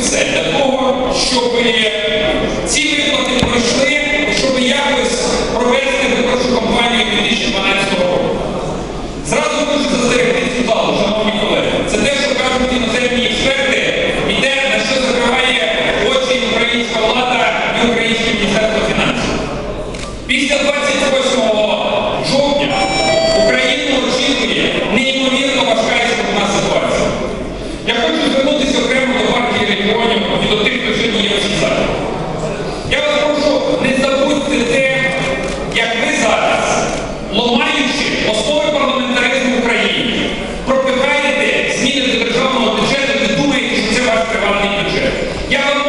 все для того, щоб ці виплати пройшли, щоб якось провести виборчу кампанію 2012 року. Зразу хочу застерегти залу, шановні колеги. Це те, що кажуть іноземні експерти, і те, на що закриває очі українська влада і українське міністерство фінансів. Після 28 Yo!